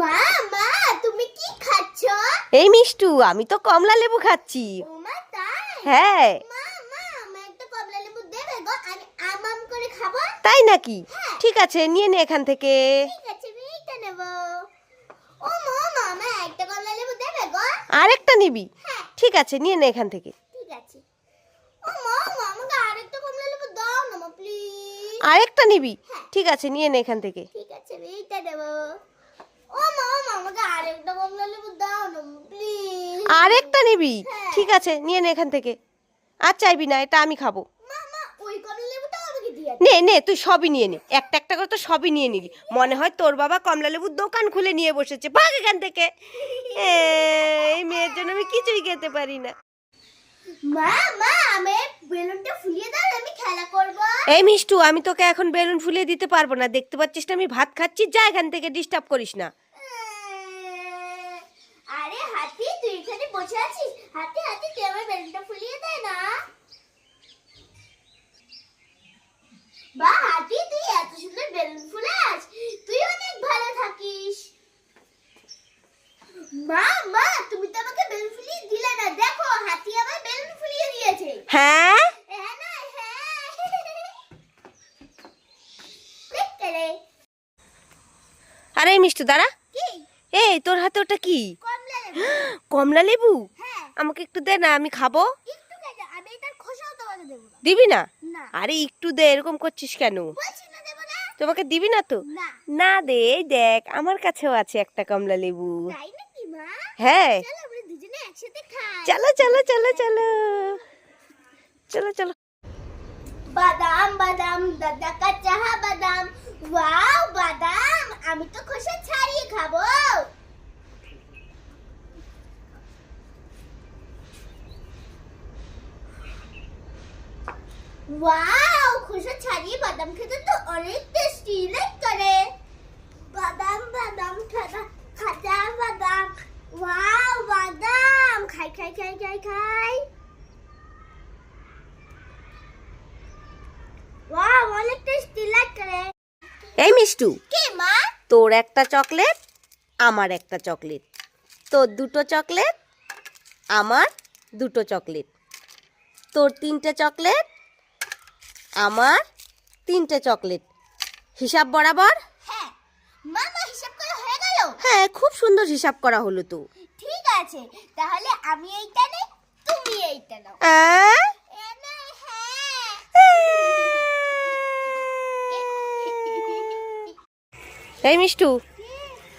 মা মা তুমি কি খাচ্ছ? এই মিষ্টু আমি তো কমলা লেবু খাচ্ছি। হ্যাঁ। তাই নাকি? হ্যাঁ। ঠিক আছে নিয়ে নে এখান থেকে। আরেকটা নিবি? হ্যাঁ। ঠিক আছে নিয়ে নে এখান থেকে। ঠিক আছে। ও মা মা আমাকে আরেকটা কমলা লেবু দাও না মা প্লিজ আরেকটা নিবি। ঠিক আছে নিয়ে নে এখান থেকে। ঠিক আছে এইটা নেব। ও মা মা আমাকে আরেকটা কমলা লেবু দাও না প্লিজ আরেকটা নিবি? হ্যাঁ। ঠিক আছে নিয়ে নে এখান থেকে। আর চাইবি না এটা আমি খাব। নে নে তুই সবই নিয়ে নে। একটা একটা করে তো সবই নিয়ে নিলি মনে হয় তোর বাবা কমলা লেবুর দোকান খুলে নিয়ে বসেছে। ভাগ এখান থেকে। এই মেয়ের জন্য আমি কিছুই খেতে পারি না। মা মা আমি বেলুনটা ফুলিয়ে দাও আমি খেলা করব। এই মিষ্টু আমি তোকে এখন বেলুন ফুলিয়ে দিতে পারব না। দেখতে পাচ্ছিস না আমি ভাত খাচ্ছি যা এখান থেকে ডিস্টার্ব করিস না। আরে হাতি তুই এখানে বসে আছিস? হাতি হাতি তুই আমার বেলুনটা ফুলিয়ে দে না বা হাতি তুই এত সুন্দর বেলুন ফুলাস তুই অনেক ভালো থাকিস মা মা তুমি তো আমাকে বেলুন ফুলিয়ে দিলে না দেখো হাতি আমার বেলুন ফুলিয়ে দিয়েছে হ্যাঁ? আরে মিষ্টু দাঁড়া। এই তোর হাতে ওটা কি? কমলা লেবু? আমাকে একটু দে না আমি খাব। দেবো না? আরে একটু দে এরকম করছিস কেন? তোমাকে দিবি না তো? না। দে দেখ আমার কাছেও আছে একটা কমলা লেবু। হ্যাঁ। চলো চলো চলো চলো। চলো চলো। বাদাম বাদাম, দাদা কা বাদাম। ওয়াও, বাদাম, আমি তো খোসা ছাড়িয়ে খাব। ওয়াও, খোসা ছাড়িয়ে বাদাম খেতে তো অনেক টেস্টি লাইক করে বাদাম বাদাম খাজা খাজা বাদাম ওয়াও বাদাম খাই খাই খাই খাই খাই ওয়াও অনেক টেস্টি লাইক করে এই মিষ্টু কে মা? তোর একটা চকলেট আমার একটা চকলেট। তোর দুটো চকলেট আমার দুটো চকলেট। তোর তিনটে চকলেট আমার তিনটে চকলেট। হিসাব বরাবর? হ্যাঁ। মামা হিসাব করে হয়ে গেল? হ্যাঁ খুব সুন্দর হিসাব করা হলো তো। ঠিক আছে তাহলে আমি এইটা নেই তুমি এইটা নাও আহ? এ নাই, হ্যাঁ এই মিষ্টু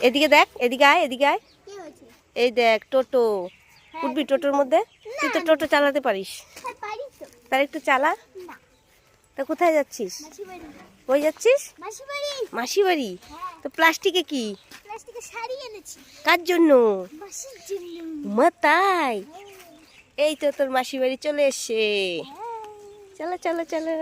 এদিকে দেখ এদিকে আয় এদিকে আয়। এই দেখ টোটো। উঠবি টোটোর মধ্যে? তুই তো টোটো চালাতে পারিস। হ্যাঁ তার একটু চালা। তা কোথায় যাচ্ছিস? ওই যাচ্ছিস? মাসি বাড়ি হ্যাঁ। তো প্লাস্টিকে কি? কার জন্য? মা তাই? এই তো তোর মাসি বাড়ি চলে এসছে। হ্যাঁ। চলো চলো চলো।